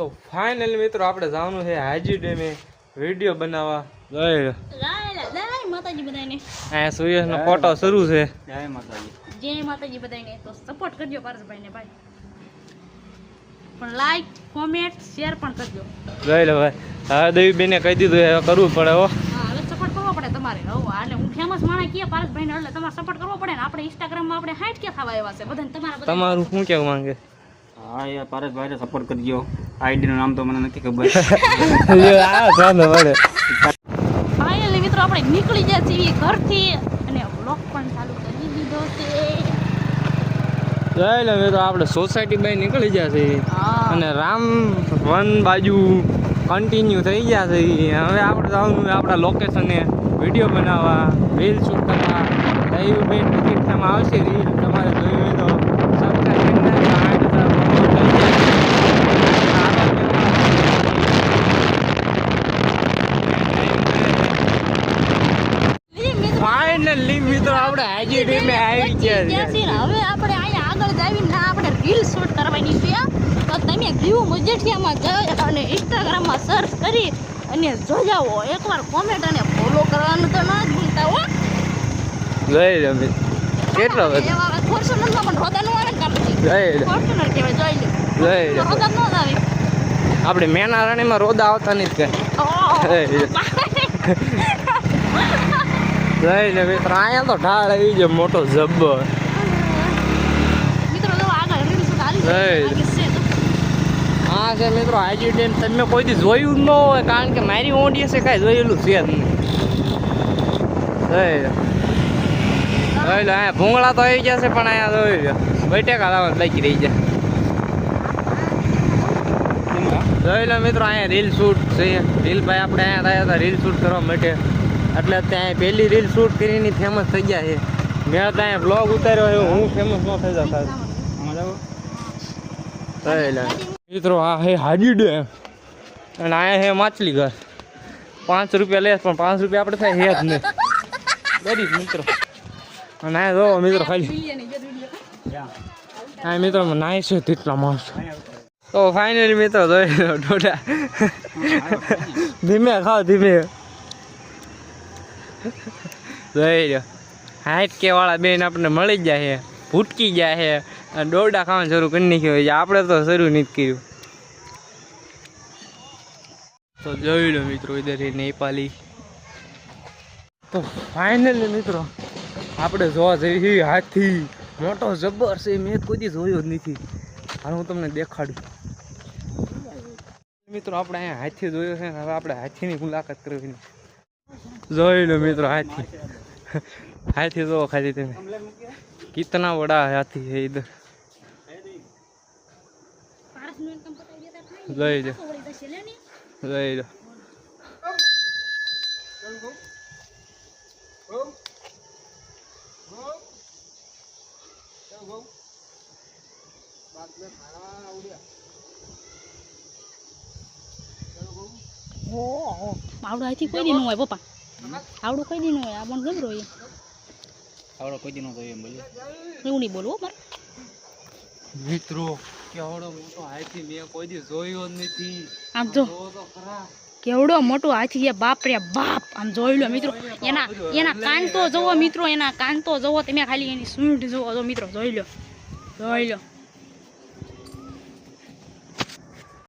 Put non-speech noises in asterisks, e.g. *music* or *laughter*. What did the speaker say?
તો ફાઇનલ મિત્રો આપણે જવાનું છે હાજી ડેમે વીડિયો બનાવવા. જય. માતાજી બધાને. આ સુયસનો ફોટો શરૂ છે. જય માતાજી. જય માતાજી બધાને તો સપોર્ટ કરજો પારસભાઈને ભાઈ. પણ લાઈક કોમેન્ટ શેર પણ કરજો. જય લો ભાઈ. હા દેવી બેને કહી દીધું હવે કરવું પડે હો. હા હવે સપોર્ટ કરવો પડે તમારે. હવે એટલે હું ફેમસ માણસ કીએ પારસભાઈને એટલે તમારે સપોર્ટ કરવો પડે ને આપણે ઇન્સ્ટાગ્રામમાં આપણે હાઈટ કે થવા આવ્યા છે? બધાને તમારા તમારું શું કેવું માંગે? હા યાર પારસભાઈને સપોર્ટ કરજો. આઈડીનું નામ તો મને નથી ખબર. *laughs* આ ફાઇનલી મિત્રો આપણે નીકળી ગયા છીએ ઘરથી અને વ્લોગ પણ ચાલુ કરી દીધો છે. જોઈ મિત્રો આપણે સોસાયટી બાય નીકળી ગયા છે હા. અને રામ વન બાજુ કન્ટિન્યુ થઈ ગયા છે. હવે આપણે જવાનું આપણા લોકેશને વીડિયો બનાવવા રીલ શૂટ કરવા. દૈવ બેન ટિકિટ તમે આવશે રીલ તમારે જોયું હોય તો મિત્રો આપણે હાજી ડેમે આવી ગયા છે. હવે આપણે અહીંયા આગળ જાવીને ના આપણે રીલ શૂટ કરવાની છે તો તમે વ્યૂ મુજેઠિયામાં જઈ અને ઇન્સ્ટાગ્રામમાં સર્ચ કરી અને જોજાવો એકવાર કોમેન્ટ અને ફોલો કરવાનું તો ના જ ભૂલતા હો. જય લો કેટલો બધો? ફોર્ચ્યુનર ફોર્ચ્યુનરમાં પણ રોદાનું આવે ને કાપી જોઈ ફોર્ચ્યુનર કહેવાય જોઈ લે જય રોદા નો આવે આપણે મેના રાણીમાં રોદા આવતા નથી ઓહ. *laughs* જોઈ લે મિત્રો. અહીંયા તો ઢાળ આવી છે મોટો જબ્બર. છે. હા છે મિત્રો હાજી ડેમ. તમે કોઈ દી જોયું જ ન હોય કારણ કે મારી ઓડિયન્સે કાંઈ જોયેલું છે જ નહીં. અહીંયા ભૂંગળા તો આવી જશે પણ અહીંયા જોઈ લો. બેટેકા લાવવા લખી રહી જાય જોઈ લો મિત્રો અહીંયા રીલ શૂટ છે. રીલ ભાઈ આપણે અહીંયા થયા હતા રીલ શૂટ કરવા માટે. એટલે ત્યાં પહેલી રીલ શૂટ કરીને ફેમસ થઈ ગયા છે. મેં ત્યાં બ્લોગ ઉતાર્યો હું ફેમસ ન થઈ જતા મિત્રો, આ હે હાજી ડેમ અને આ હે માછલી ઘર. પાંચ રૂપિયા લે પણ પાંચ રૂપિયા આપણે થાય, હે જ નહીં. ગરીબ મિત્રો. અને આ જો, મિત્રો, ખાલી. હા મિત્રો, નાય છે તેટલા માણસ. તો ફાઇનલી મિત્રો, જોઈ લો ડોડા ધીમે ખાઓ ધીમે. જોઈ હાઈટ કે વાળા બેન આપણને મળી જ જાય છે, ભૂટકી જાય છે, અને દોરડા ખાવાનું શરૂ કરી નાખ્યું હોય છે. આપણે તો શરૂ નથી કર્યું. તો જોઈ લો મિત્રો ઇધર નેપાલી. તો ફાઇનલી મિત્રો, આપણે જોવા જઈએ હાથી. મોટો જબ્બર છે, મેં કોઈ જોયો જ નથી. હાલ હું તમને દેખાડું. મિત્રો, આપણે અહીંયા હાથી જોયો છે હવે આપણે હાથીની મુલાકાત કરવી જોઈ લો મિત્રો, હાથી. હાથી જો ખાલી તમે. કિતના બડા હાથી है इधर. જોઈ લો. થશે લે. ઓહો. આવડું કોઈ નહીં હોય, પપ્પા. આવડું કઈ દી ન હોય આ પણ જબરો એ આવડો કોઈ દીનો તો એમ બોલ્યો. એવું નહીં બોલવું મારે. મિત્રો કેવડો મોટો હાથી મેં કોઈ દી જોયો જ નથી. આમ જો. કેવડો મોટો હાથી છે બાપ રે બાપ. આમ જોઈ લો મિત્રો. એના એના કાન તો જોવો મિત્રો. એના કાન તો જોવો તમે ખાલી એની સૂંઢ જોવો જો મિત્રો. જોઈ લો. જોઈ લો.